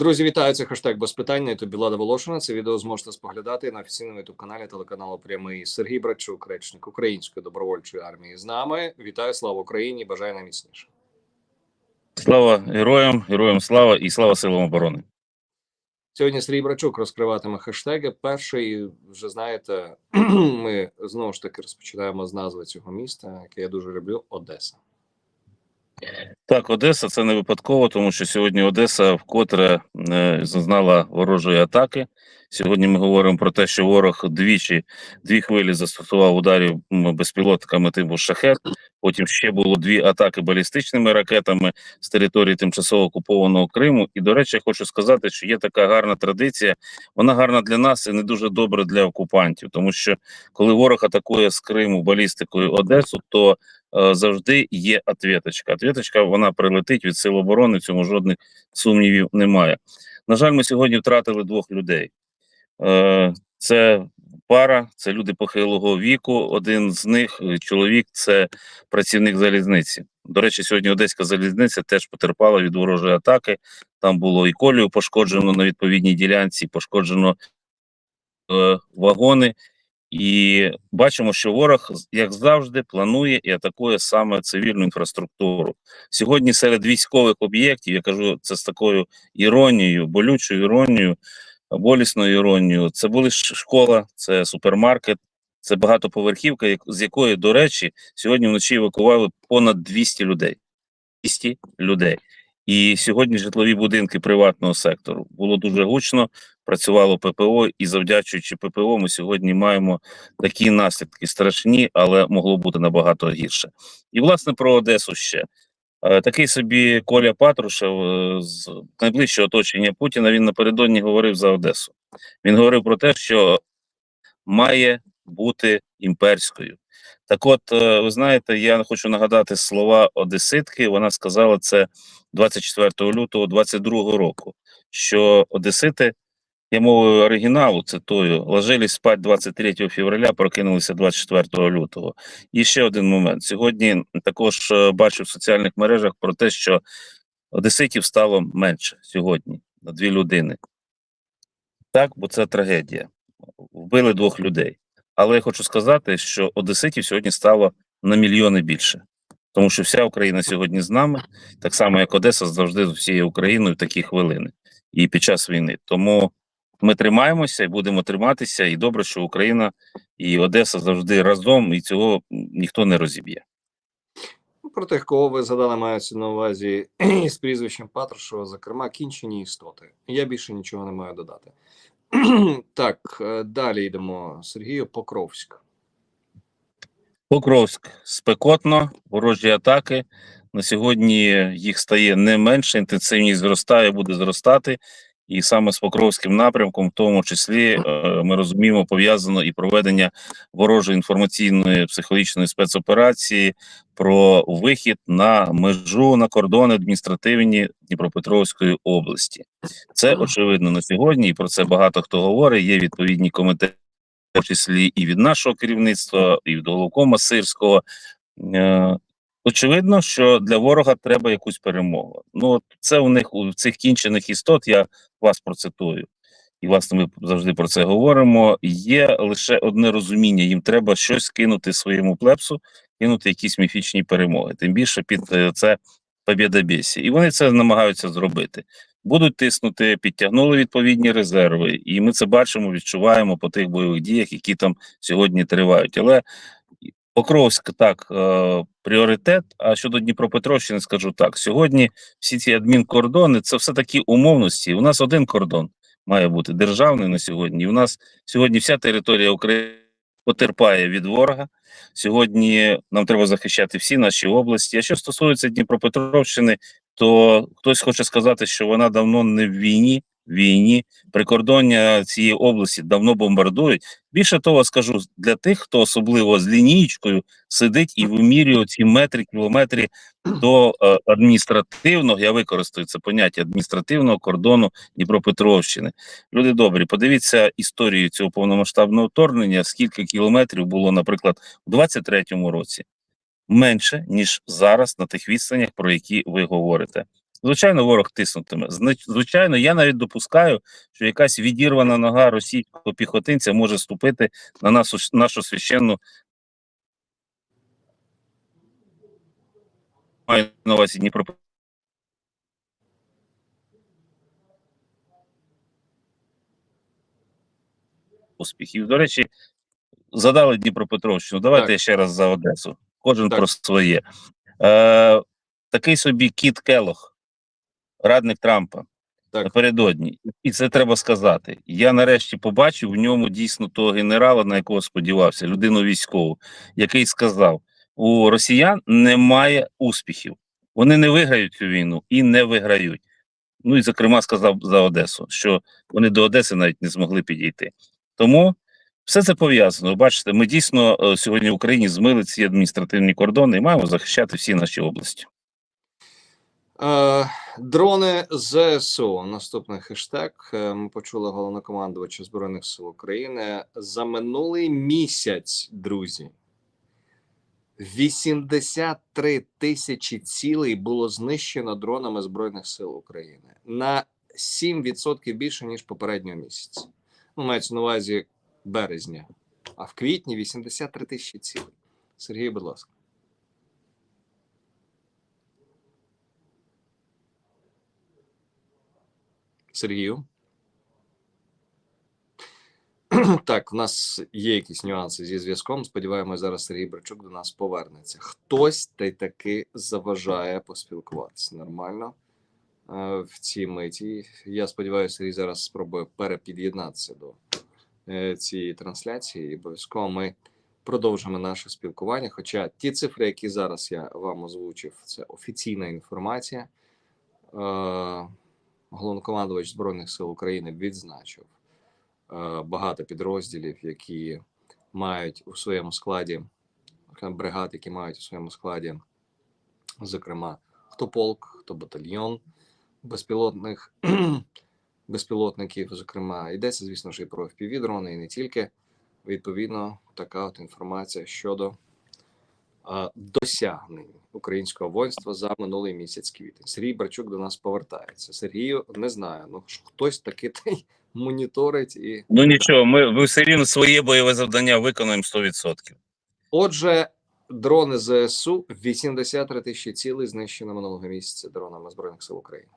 Друзі, вітаю! Це хештег без питань на ютубі Влада Волошина. Це відео зможете споглядати на офіційному ютуб каналі телеканалу Прямий Сергій Брачук, речник Української добровольчої армії. З нами вітаю, слава Україні! Бажаю найміцніше. Слава героям, героям слава і слава силам оборони. Сьогодні Сергій Брачук розкриватиме хештеги. Перший вже знаєте, ми знову ж таки розпочинаємо з назви цього міста, яке я дуже люблю Одеса. Так, Одеса це не випадково, тому що сьогодні Одеса вкотре е, зазнала ворожої атаки. Сьогодні ми говоримо про те, що ворог двічі дві хвилі застосував ударів безпілотниками типу шахет. Потім ще було дві атаки балістичними ракетами з території тимчасово окупованого Криму. І до речі, я хочу сказати, що є така гарна традиція. Вона гарна для нас і не дуже добра для окупантів, тому що коли ворог атакує з Криму балістикою Одесу, то завжди є ответочка. Ответочка вона прилетить від сил оборони. В цьому жодних сумнівів немає. На жаль, ми сьогодні втратили двох людей. Е, Це пара, це люди похилого віку. Один з них е, чоловік, це працівник залізниці. До речі, сьогодні Одеська залізниця теж потерпала від ворожої атаки. Там було і колію пошкоджено на відповідній ділянці, пошкоджено е, вагони. І бачимо, що ворог, як завжди, планує і атакує саме цивільну інфраструктуру. Сьогодні серед військових об'єктів, я кажу це з такою іронією, болючою іронією, болісною іронією. Це були школа, це супермаркет, це багатоповерхівка, з якої, до речі, сьогодні вночі евакували понад 200 людей. 200 людей. І сьогодні житлові будинки приватного сектору було дуже гучно, працювало ППО, і завдячуючи ППО, ми сьогодні маємо такі наслідки страшні, але могло бути набагато гірше. І власне про Одесу ще. Е, Такий собі Коля Патрушев е, з найближчого оточення Путіна. Він напередодні говорив за Одесу. Він говорив про те, що має бути імперською. Так, от, е, ви знаєте, я хочу нагадати слова Одеситки. Вона сказала це 24 лютого 22 року. Що Одесити, я мовою оригіналу цитую, ложили спать 23 февраля, прокинулися 24 лютого. І ще один момент. Сьогодні також е, бачу в соціальних мережах про те, що одеситів стало менше сьогодні на дві людини. Так, бо це трагедія. Вбили двох людей. Але я хочу сказати, що одеситів сьогодні стало на мільйони більше. Тому що вся Україна сьогодні з нами, так само як Одеса завжди з всією Україною в такі хвилини і під час війни. Тому ми тримаємося і будемо триматися. І добре, що Україна і Одеса завжди разом, і цього ніхто не розіб'є. Ну, Про тих, кого ви згадали, мається на увазі з прізвищем Патрушева, зокрема, кінчені істоти. Я більше нічого не маю додати. так, е, далі йдемо. Сергію Покровськ. Покровськ спекотно, ворожі атаки. На сьогодні їх стає не менше, інтенсивність зростає, буде зростати. І саме з Покровським напрямком, в тому числі, е, ми розуміємо, пов'язано і проведення ворожої інформаційної психологічної спецоперації про вихід на межу на кордони адміністративні Дніпропетровської області. Це очевидно на сьогодні, і про це багато хто говорить. Є відповідні коментарі, в числі і від нашого керівництва, і від головкома Сирського. Очевидно, що для ворога треба якусь перемогу. Ну, це у них у цих кінчених істот. Я вас процитую, і власне ми завжди про це говоримо. Є лише одне розуміння: їм треба щось кинути своєму плепсу, кинути якісь міфічні перемоги. Тим більше під е, це побєдобєсі. І вони це намагаються зробити. Будуть тиснути, підтягнули відповідні резерви, і ми це бачимо, відчуваємо по тих бойових діях, які там сьогодні тривають. Але Покровськ так е, пріоритет. А щодо Дніпропетровщини, скажу так: сьогодні всі ці адмінкордони це все такі умовності. У нас один кордон має бути державний на сьогодні. У нас сьогодні вся територія України потерпає від ворога. Сьогодні нам треба захищати всі наші області. А що стосується Дніпропетровщини, то хтось хоче сказати, що вона давно не в війні. Війні прикордоння цієї області давно бомбардують. Більше того, скажу для тих, хто особливо з лінійкою сидить і вимірює ці метри, кілометри до е, адміністративного. Я використаю це поняття адміністративного кордону Дніпропетровщини. Люди добрі, подивіться історію цього повномасштабного вторгнення. Скільки кілометрів було, наприклад, у 23-му році менше ніж зараз на тих відстанях, про які ви говорите. Звичайно, ворог тиснутиме. Звичайно, я навіть допускаю, що якась відірвана нога російського піхотинця може ступити на нашу, нашу священну маю на увазі Дніпро. Успіхів. До речі, задали Дніпропетровщину. Давайте Так. я ще раз за Одесу. Кожен Так. про своє. Е, такий собі Кіт Келох, радник Трампа. Так. Напередодні, і це треба сказати. Я нарешті побачив в ньому дійсно того генерала, на якого сподівався, людину військову, який сказав: у росіян немає успіхів, вони не виграють цю війну і не виграють. Ну і зокрема сказав за Одесу, що вони до Одеси навіть не змогли підійти. Тому все це пов'язано. Бачите, ми дійсно е, сьогодні в Україні змили ці адміністративні кордони і маємо захищати всі наші області. Е, дрони ЗСУ. Наступний хештег. Е, Ми почули головнокомандувача Збройних сил України за минулий місяць, друзі. 83 тисячі цілей було знищено дронами Збройних сил України на 7% більше, ніж попереднього місяця. Ну, мається на увазі березня. А в квітні 83 тисячі цілей. Сергій, будь ласка. Сергію. Так, в нас є якісь нюанси зі зв'язком. Сподіваємось, зараз Сергій Брачук до нас повернеться. Хтось та й таки заважає поспілкуватися нормально е, в цій миті. Я сподіваюся, Сергій зараз спробує перепід'єднатися до е, цієї трансляції. І обов'язково ми продовжимо наше спілкування. Хоча ті цифри, які зараз я вам озвучив, це офіційна інформація. Головнокомандувач Збройних сил України відзначив е, багато підрозділів, які мають у своєму складі бригад, які мають у своєму складі, зокрема, хто полк, хто батальйон безпілотних безпілотників. Зокрема, йдеться, звісно ж, і про FPV-дрони, і не тільки. Відповідно, така от інформація щодо досягнень українського воїнства за минулий місяць квітень. Сергій Барчук до нас повертається. Сергію не знаю. Ну хтось таки та моніторить і Ну нічого, ми, ми все рівно своє бойове завдання виконуємо 100%. отже. Дрони ЗСУ 83 тисячі цілей знищено минулого місяця дронами збройних сил України.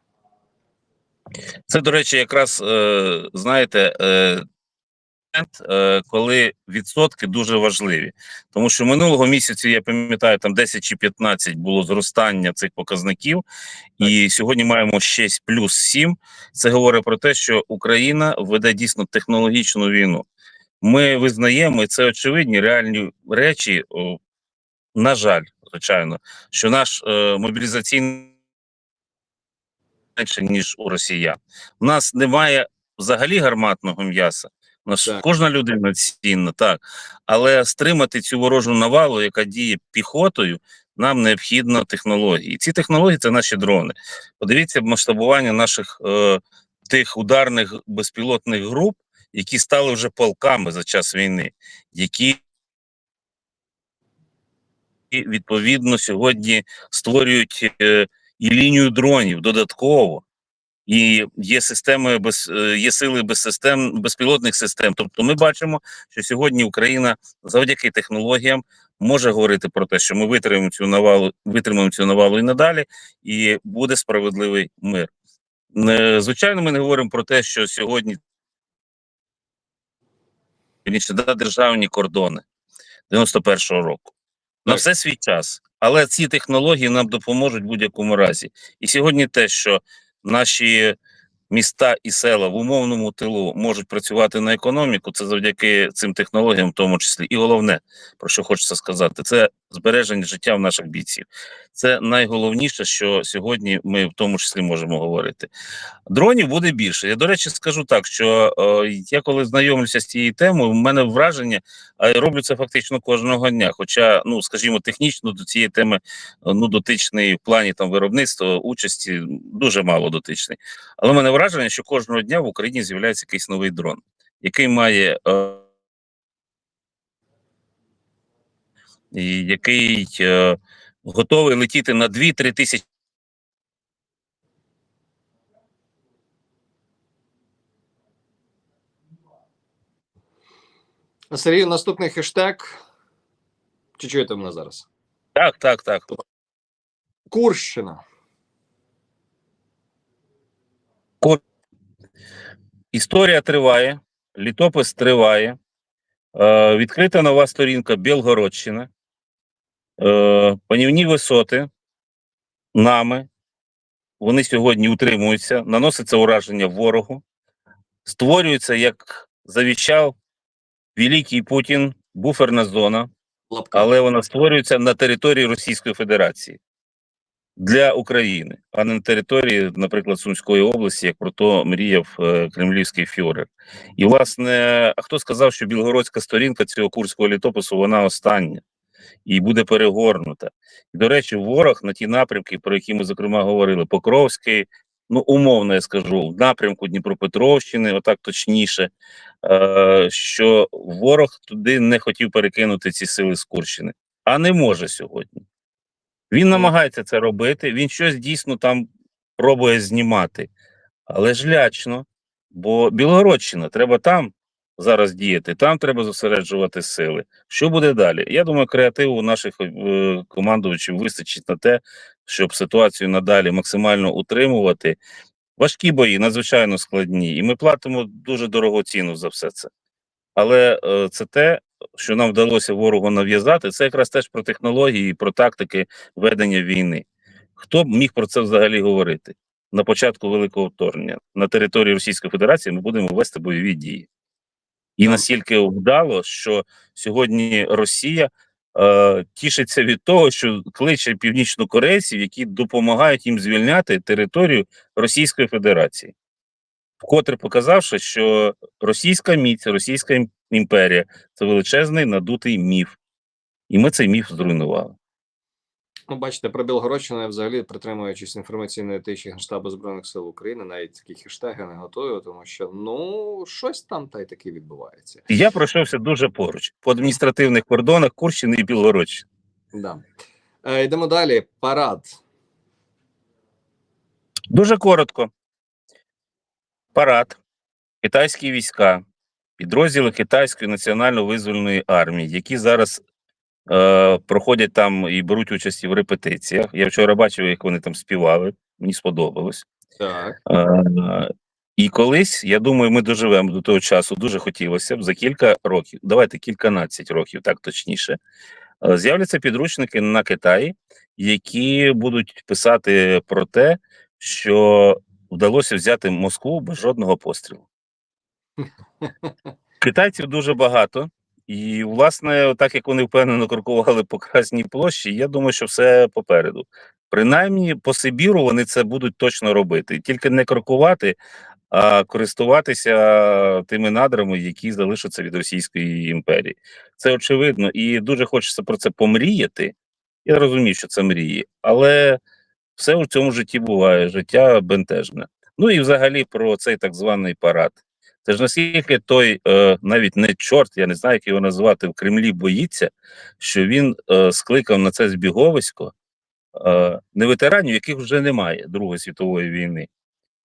Це, до речі, якраз е, знаєте, е, коли відсотки дуже важливі. Тому що минулого місяця, я пам'ятаю, там 10 чи 15 було зростання цих показників, і сьогодні маємо 6 плюс 7. Це говорить про те, що Україна веде дійсно технологічну війну. Ми визнаємо, і це очевидні реальні речі. На жаль, звичайно, що наш е, мобілізаційний менше, ніж у росіян. У нас немає взагалі гарматного м'яса. Нас Так. кожна людина цінна, так. Але стримати цю ворожу навалу, яка діє піхотою, нам необхідно технології. І ці технології це наші дрони. Подивіться масштабування наших е, тих ударних безпілотних груп, які стали вже полками за час війни, які відповідно сьогодні створюють е, і лінію дронів додатково. І є системи без е, є сили без систем безпілотних систем. Тобто, ми бачимо, що сьогодні Україна завдяки технологіям може говорити про те, що ми витримаємо цю навалу, витримаємо цю навалу і надалі, і буде справедливий мир. Звичайно, ми не говоримо про те, що сьогодні да, державні кордони 91-го року. На все свій час. Але ці технології нам допоможуть в будь-якому разі. І сьогодні те, що наші міста і села в умовному тилу можуть працювати на економіку, це завдяки цим технологіям, в тому числі. І головне, про що хочеться сказати, це збереження життя в наших бійців. Це найголовніше, що сьогодні ми в тому числі можемо говорити. Дронів буде більше. Я, до речі, скажу так, що е, я коли знайомлюся з цією темою, в мене враження, а я роблю це фактично кожного дня. Хоча, ну скажімо, технічно до цієї теми е, ну дотичний в плані там виробництва участі дуже мало дотичний. Але в мене враження, що кожного дня в Україні з'являється якийсь новий дрон, який має. Е, який е, готовий летіти на 2-3 тисячі. Сергій, наступний хештег. Чи чуєте мене зараз? Так, так, так. Курщина. Кур... Історія триває, літопис триває. Е, Відкрита нова сторінка Білгородщина. Е, панівні висоти нами. Вони сьогодні утримуються, наноситься ураження ворогу, створюється, як завіщав Великий Путін, буферна зона, але вона створюється на території Російської Федерації для України, а не на території, наприклад, Сумської області, як про то мріяв е, кремлівський фюрер. І, власне, а хто сказав, що білгородська сторінка цього курського літопису вона остання і буде перегорнута? І, до речі, ворог на ті напрямки, про які ми зокрема говорили, Покровський, ну умовно я скажу, в напрямку Дніпропетровщини, отак точніше, е, що ворог туди не хотів перекинути ці сили з Курщини, а не може сьогодні. Він намагається це робити, він щось дійсно там пробує знімати, але ж лячно, бо Білгородщина, треба там зараз діяти, там треба зосереджувати сили. Що буде далі? Я думаю, креативу наших е, командувачів вистачить на те, щоб ситуацію надалі максимально утримувати. Важкі бої, надзвичайно складні, і ми платимо дуже дорогу ціну за все це. Але е, це те, що нам вдалося ворогу нав'язати, це якраз теж про технології, про тактики ведення війни. Хто б міг про це взагалі говорити на початку великого вторгнення на території Російської Федерації? Ми будемо вести бойові дії, і настільки вдало, що сьогодні Росія е, тішиться від того, що кличе північнокорейців, які допомагають їм звільняти територію Російської Федерації, вкотре показавши, що російська міць, Російська імперія це величезний надутий міф, і ми цей міф зруйнували. Ну, бачите, про Білгородщину я взагалі притримуючись інформаційної тиші Генштабу Збройних сил України, навіть такі хештеги не готую, тому що ну щось там та й таки відбувається. Я пройшовся дуже поруч по адміністративних кордонах Курщини і Білгородщини. Да. Е, йдемо далі. Парад. Дуже коротко. Парад, китайські війська, підрозділи Китайської національно-визвольної армії, які зараз е, проходять там і беруть участь в репетиціях. Я вчора бачив, як вони там співали. Мені сподобалось. Так. Е, і колись, я думаю, ми доживемо до того часу. Дуже хотілося б за кілька років, давайте кільканадцять років, так точніше. е, З'являться підручники на Китаї, які будуть писати про те, що вдалося взяти Москву без жодного пострілу. Китайців дуже багато, і, власне, так як вони впевнено крокували по Красній площі, я думаю, що все попереду. Принаймні, по Сибіру вони це будуть точно робити. Тільки не крокувати, а користуватися тими надрами, які залишаться від Російської імперії. Це очевидно, і дуже хочеться про це помріяти. Я розумію, що це мрії, але все у цьому житті буває, життя бентежне. Ну і взагалі про цей так званий парад. Це ж наскільки той е, навіть не чорт, я не знаю, як його назвати в Кремлі, боїться, що він е, скликав на це збіговисько е, не ветеранів, яких вже немає Другої світової війни,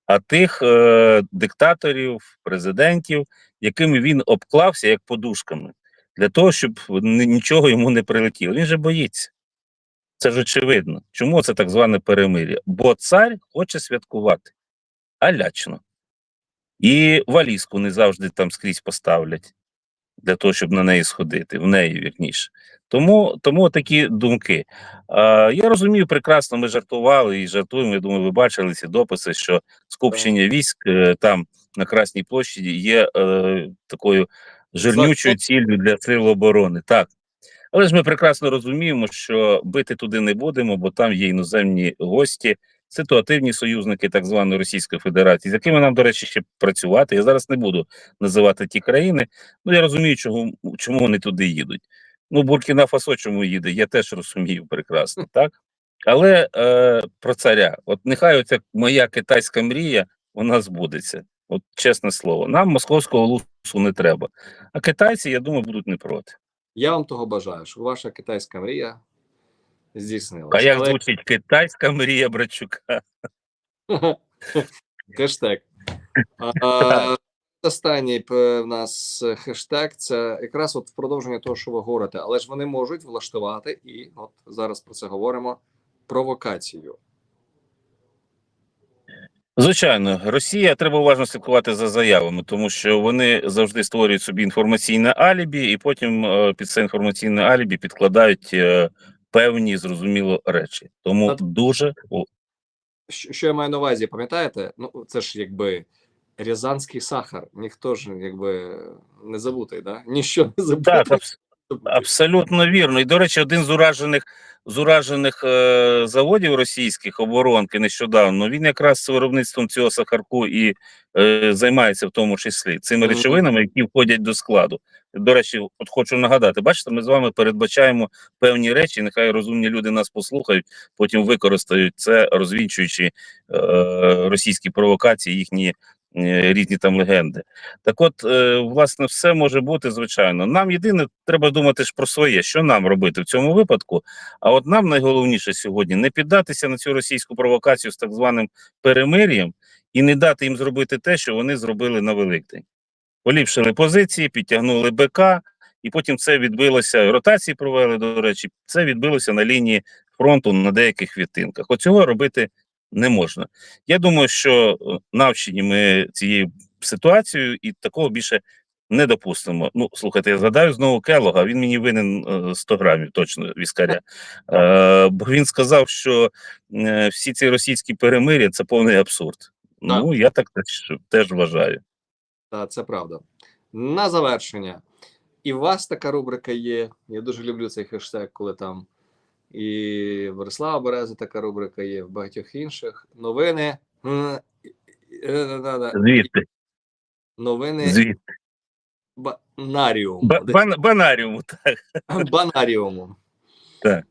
а тих е, диктаторів, президентів, якими він обклався як подушками, для того, щоб нічого йому не прилетіло. Він же боїться. Це ж очевидно. Чому це так зване перемир'я? Бо цар хоче святкувати, а лячно. І валізку не завжди там скрізь поставлять для того, щоб на неї сходити, в неї вірніше. Тому, тому такі думки. А, я розумію прекрасно, ми жартували і жартуємо. Я думаю, ви бачили ці дописи, що скупчення військ е, там на Красній площаді є е, такою жирнючою ціллю для сил оборони. Так. Але ж ми прекрасно розуміємо, що бити туди не будемо, бо там є іноземні гості, ситуативні союзники так званої Російської Федерації, з якими нам, до речі, ще працювати. Я зараз не буду називати ті країни. Ну я розумію, чому, чому вони туди їдуть. Ну, Буркіна Фасо чому їде, я теж розумію прекрасно, так? Але е, про царя, от нехай оця моя китайська мрія, вона збудеться. От чесне слово, нам московського лусу не треба. А китайці, я думаю, будуть не проти. Я вам того бажаю, щоб ваша китайська мрія здійснилася. А як Але- звучить китайська мрія Брачука? Хештег. А, Останній в нас е, хештег це якраз от в продовження того, що ви говорите, але ж вони можуть влаштувати, і от зараз про це говоримо. Провокацію. Звичайно, Росія треба уважно слідкувати за заявами, тому що вони завжди створюють собі інформаційне алібі, і потім е, під це інформаційне алібі підкладають е, певні зрозуміло речі. Тому От- дуже Що, що я маю на увазі, пам'ятаєте? Ну, це ж якби Рязанський сахар. Ніхто ж якби не забутий, да? Ніщо не забутий. так, Абсолютно вірно. І до речі, один з уражених з уражених е, заводів російських оборонки нещодавно він якраз з виробництвом цього сахарку і е, займається в тому числі цими речовинами, які входять до складу. До речі, от хочу нагадати, бачите, ми з вами передбачаємо певні речі. Нехай розумні люди нас послухають, потім використають це, розвінчуючи е, російські провокації, їхні різні там легенди. Так от, е, власне, все може бути, звичайно. Нам єдине, треба думати ж про своє, що нам робити в цьому випадку. А от нам найголовніше сьогодні не піддатися на цю російську провокацію з так званим перемир'ям і не дати їм зробити те, що вони зробили на Великдень. Поліпшили позиції, підтягнули БК, і потім це відбилося. Ротації провели, до речі, це відбилося на лінії фронту на деяких відтинках. Оцього робити не можна. Я думаю, що е, навчені ми цією ситуацією і такого більше не допустимо. Ну, слухайте, я згадаю знову Келога, він мені винен е, 100 грамів точно віскаря. Е, бо він сказав, що е, всі ці російські перемир'я це повний абсурд. Ну, я так теж, теж вважаю. Та це правда. На завершення. І у вас така рубрика є. Я дуже люблю цей хештег, коли там і Борислава Берези така рубрика є, в багатьох інших. Новини. м, е, е. Звідти, Новини звідти. банаріуму. Бан- банаріуму, так. банаріуму. Так.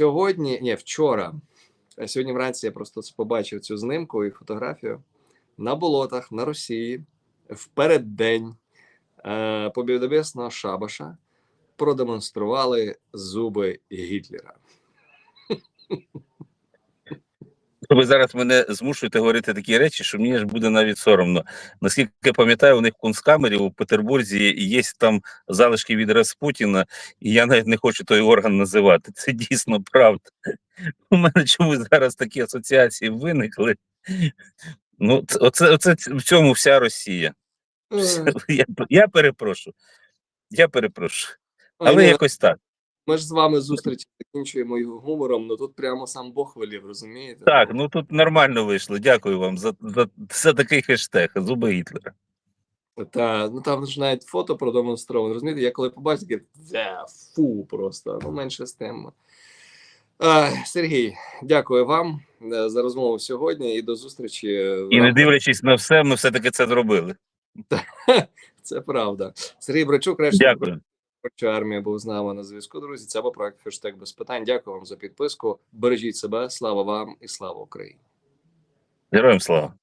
Сьогодні, ні, вчора. А сьогодні вранці я просто побачив цю знимку і фотографію. На болотах на Росії в переддень е, побєдобесного Шабаша продемонстрували зуби Гітлера. Ви зараз мене змушуєте говорити такі речі, що мені ж буде навіть соромно. Наскільки я пам'ятаю, у них в Кунсткамері у Петербурзі є там залишки від Распутіна, і я навіть не хочу той орган називати. Це дійсно правда. У мене чомусь зараз такі асоціації виникли. Ну, оце, оце в цьому вся Росія. Я, я перепрошую. Я перепрошую. Ой, Але ну, якось так. Ми ж з вами зустріч закінчуємо його гумором, ну тут прямо сам Бог велів, розумієте? Так, ну тут нормально вийшло. Дякую вам за, за, за такий хештег. Зуби Гітлера. Та, ну там ж навіть фото продемонстровано, розумієте? Я коли побачив, таке, «Де, фу, просто, ну менше з тим. А, Сергій, дякую вам е, за розмову сьогодні і до зустрічі. І не дивлячись на все, ми все-таки це зробили. Це правда. Сергій Брачук, решта Дякую. Армія був з нами на зв'язку. Друзі, це був проект хештег без питань. Дякую вам за підписку. Бережіть себе, слава вам і слава Україні. Героям слава.